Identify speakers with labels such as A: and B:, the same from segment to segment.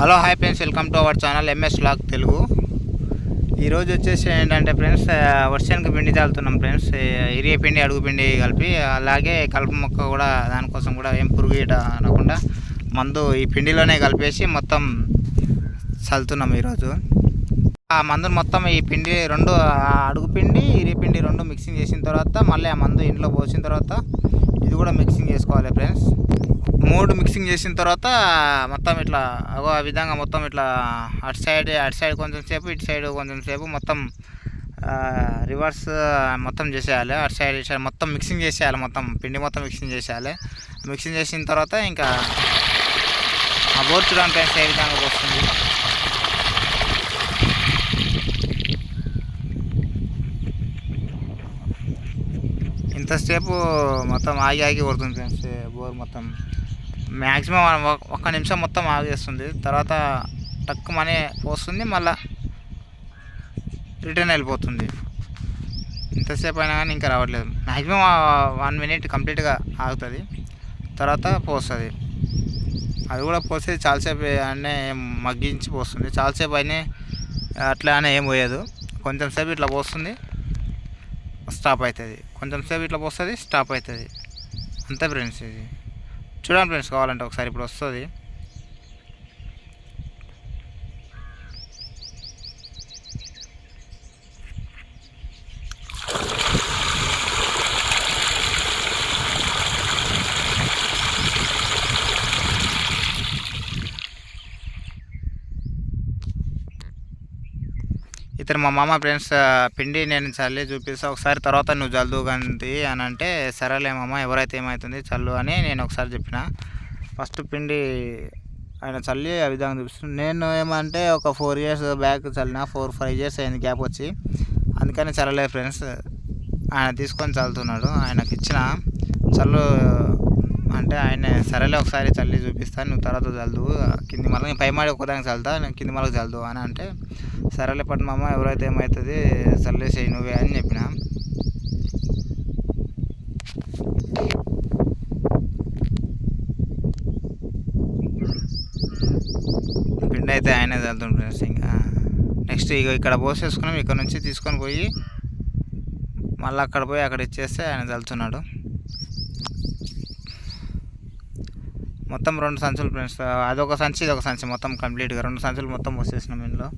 A: Hello hi friends welcome to our channel MS log Telugu. ఈరోజు వచ్చేసి ఏంటంటే friends వర్షానికి పిండి తాగుతున్నాం ఫ్రెండ్స్ ఇరియ పిండి అడుగు పిండి కలిపి అలాగే కలుపు మొక్క కూడా దానికోసం కూడా ఏం పురుగు అనకుండా మందు ఈ పిండిలోనే కలిపేసి మొత్తం చల్లుతున్నాం ఈరోజు. ఆ మందును మొత్తం ఈ పిండి రెండు అడుగు పిండి ఇరియ పిండి రెండు మిక్సింగ్ చేసిన తర్వాత మళ్ళీ ఆ మందు ఇంట్లో పోసిన తర్వాత ఇది కూడా మిక్సింగ్ చేసుకోవాలి ఫ్రెండ్స్. మూడు మిక్సింగ్ చేసిన తర్వాత మొత్తం ఇట్లా అగో ఆ విధంగా మొత్తం ఇట్లా అటు సైడ్ అటు సైడ్ కొంచెం సేపు ఇటు సైడ్ కొంచెం సేపు మొత్తం రివర్స్ మొత్తం చేసేయాలి. అటు సైడ్ ఇటు సైడ్ మొత్తం మిక్సింగ్ చేసేయాలి మొత్తం పిండి మొత్తం మిక్సింగ్ చేసేయాలి. మిక్సింగ్ చేసిన తర్వాత ఇంకా ఆ బోర్ చూడడానికి ఏ విధంగా వస్తుంది. ఇంతసేపు మొత్తం ఆగి ఆగి కొడుతుంది ఫ్రెండ్స్ బోర్ మొత్తం. మ్యాక్సిమం ఒక్క నిమిషం మొత్తం ఆగేస్తుంది. తర్వాత టక్ మనీ పోస్తుంది మళ్ళా రిటర్న్ వెళ్ళిపోతుంది. ఇంతసేపు అయినా కానీ ఇంకా రావట్లేదు. మ్యాక్సిమం వన్ మినిట్ కంప్లీట్గా ఆగుతుంది. తర్వాత పోస్తుంది. అది కూడా పోసేది చాలాసేపు అనే మగ్గించి పోస్తుంది. చాలాసేపు అయినా అట్లా అనే ఏం పోయేది. కొంచెం సేపు ఇట్లా పోస్తుంది స్టాప్ అవుతుంది. కొంచెం సేపు ఇట్లా పోస్తుంది స్టాప్ అవుతుంది. అంతే ఫ్రెండ్స్ ఇది. చూడండి ఫ్రెండ్స్ కావాలంటే ఒకసారి ఇప్పుడు వస్తుంది. ఇతను మా మామ ఫ్రెండ్స్ పిండి నేను చల్లి చూపిస్తా ఒకసారి తర్వాత నువ్వు జల్దు కానీ అని అంటే సరేలే మామ ఎవరైతే ఏమవుతుంది చల్లు అని నేను ఒకసారి చెప్పిన. ఫస్ట్ పిండి ఆయన చల్లి ఆ విధంగా చూపిస్తుంది నేను ఏమంటే ఒక ఫోర్ ఇయర్స్ బ్యాక్ చల్లిన ఫోర్ ఫైవ్ ఇయర్స్ అయింది గ్యాప్ వచ్చి. అందుకని చల్లలేదు ఫ్రెండ్స్ ఆయన తీసుకొని చల్లుతున్నాడు ఆయనకి ఇచ్చిన చల్లు అంటే ఆయన సరేలే ఒకసారి చల్లి చూపిస్తాను నువ్వు తర్వాత చల్దు కింది మళ్ళీ పై మాడి ఒకదానికి చల్లుతా నేను కింది మళ్ళీ చల్దు అని అంటే సరేలే పట్టు మామ ఎవరైతే ఏమవుతుంది చల్లేసేయి నువ్వే అని చెప్పిన. పిండి అయితే ఆయనే చల్లుతుంది ఫ్రెండ్స్ ఇంకా. నెక్స్ట్ ఇక ఇక్కడ పోసేసుకున్నాం ఇక్కడ నుంచి తీసుకొని పోయి మళ్ళీ అక్కడ పోయి అక్కడ ఇచ్చేస్తే ఆయన చల్లుతున్నాడు. మొత్తం రెండు సంచులు ఫ్రెండ్స్. అదొక సంచి ఇదొక సంచి మొత్తం కంప్లీట్గా. రెండు సంచులు మొత్తం వచ్చేసినాం ఇందులో.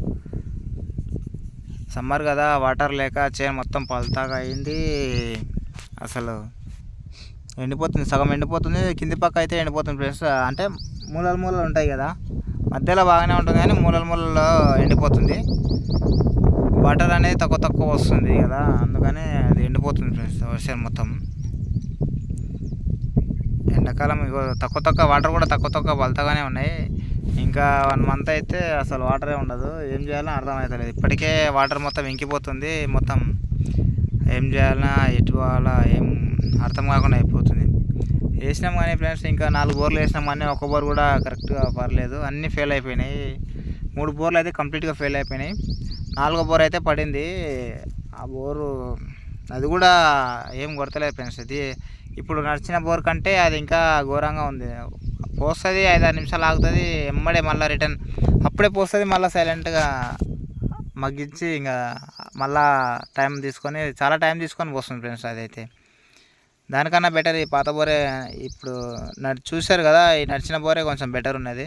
A: సమ్మర్ కదా వాటర్ లేక చేను మొత్తం పల్తాగా అయింది. అసలు ఎండిపోతుంది సగం ఎండిపోతుంది. కింది పక్క అయితే ఎండిపోతుంది ఫ్రెండ్స్. అంటే మూలలు మూలలు ఉంటాయి కదా మధ్యలో బాగానే ఉంటుంది కానీ మూలల మూలలో ఎండిపోతుంది. వాటర్ అనేది తక్కువ తక్కువ వస్తుంది కదా అందుకని అది ఎండిపోతుంది ఫ్రెండ్స్ వర్షం మొత్తం. ఎండాకాలం తక్కువ తక్కువ వాటర్ కూడా తక్కువ తక్కువ బలతగానే ఉన్నాయి. ఇంకా వన్ మంత్ అయితే అసలు వాటరే ఉండదు. ఏం చేయాలో అర్థమవుతలేదు ఇప్పటికే వాటర్ మొత్తం ఇంకిపోతుంది. మొత్తం ఏం చేయాలన్నా ఎటు పోవాలా ఏం అర్థం కాకుండా అయిపోతుంది. వేసినాం కానీ ఫ్రెండ్స్ ఇంకా నాలుగు బోర్లు వేసినాం కానీ ఒక బోర్ కూడా కరెక్ట్గా పర్లేదు. అన్నీ ఫెయిల్ అయిపోయినాయి. మూడు బోర్లు అయితే కంప్లీట్గా ఫెయిల్ అయిపోయినాయి. నాలుగో బోర్ అయితే పడింది. ఆ బోరు అది కూడా ఏం కొడతలేదు ఫ్రెండ్స్. అది ఇప్పుడు నడిచిన బోర్ కంటే అది ఇంకా ఘోరంగా ఉంది. పోస్తుంది ఐదారు నిమిషాలు ఆగుతుంది ఎమ్మడే మళ్ళీ రిటర్న్. అప్పుడే పోస్తుంది మళ్ళీ సైలెంట్గా మగ్గించి ఇంకా మళ్ళా టైం తీసుకొని చాలా టైం తీసుకొని పోస్తుంది ఫ్రెండ్స్ అదైతే. దానికన్నా బెటర్ ఈ పాత బోరే ఇప్పుడు నడి చూశారు కదా ఈ నడిచిన బోరే కొంచెం బెటర్ ఉన్నది.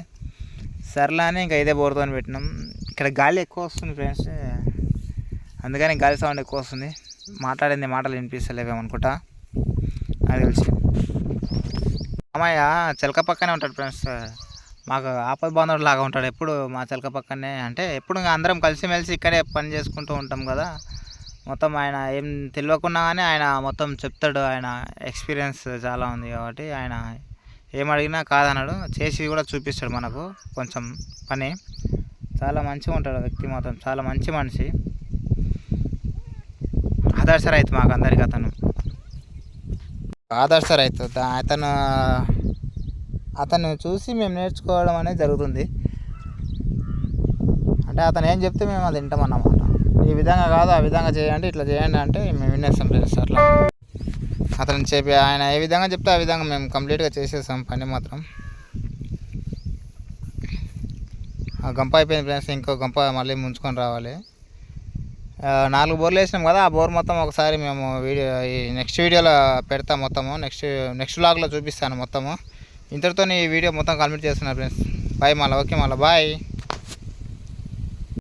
A: సర్లే అని ఇంకా ఇదే బోర్తో పెట్టినాం. ఇక్కడ గాలి ఎక్కువ వస్తుంది ఫ్రెండ్స్. అందుకని గాలి సౌండ్ ఎక్కువ వస్తుంది. మాట్లాడింది మాటలు వినిపిస్తలేవేమనుకుంటా నాకు తెలిసి. అమ్మాయ చిలక పక్కనే ఉంటాడు ఫ్రెండ్స్. మాకు ఆపద బాంధవుడు లాగా ఉంటాడు. ఎప్పుడు మా చిలక పక్కనే అంటే ఎప్పుడు ఇంకా అందరం కలిసిమెలిసి ఇక్కడే పని చేసుకుంటూ ఉంటాం కదా. మొత్తం ఆయన ఏం తెలియకున్నా కానీ ఆయన మొత్తం చెప్తాడు. ఆయన ఎక్స్పీరియన్స్ చాలా ఉంది కాబట్టి ఆయన ఏం అడిగినా కాదన్నాడు చేసి కూడా చూపిస్తాడు మనకు. కొంచెం పని. చాలా మంచిగా ఉంటాడు వ్యక్తి మాత్రం. చాలా మంచి మనిషి. ఆదర్శ రైతు మాకు అందరికి అతను. ఆదర్శ రైతు అతను అతను చూసి మేము నేర్చుకోవడం అనేది జరుగుతుంది. అంటే అతను ఏం చెప్తే మేము అది వింటాం అన్నమాట. ఈ విధంగా కాదు ఆ విధంగా చేయండి ఇట్లా చేయండి అంటే మేము వినేస్తాం ఫ్రెండ్స్ అట్లా. అతను చెప్పి ఆయన ఏ విధంగా చెప్తే ఆ విధంగా మేము కంప్లీట్గా చేసేస్తాం పని మాత్రం. ఆ గంప అయిపోయింది ఫ్రెండ్స్ ఇంకో గంప మళ్ళీ ముంచుకొని రావాలి. నాలుగు బోర్లు వేసినాం కదా ఆ బోర్ మొత్తం ఒకసారి మేము వీడియో ఈ నెక్స్ట్ వీడియోలో పెడతాం మొత్తము. నెక్స్ట్ నెక్స్ట్ వ్లాగ్లో చూపిస్తాను మొత్తము. ఇంతటితో ఈ వీడియో మొత్తం కంప్లీట్ చేస్తున్నారు ఫ్రెండ్స్ బాయ్ మళ్ళీ ఓకే మళ్ళీ బాయ్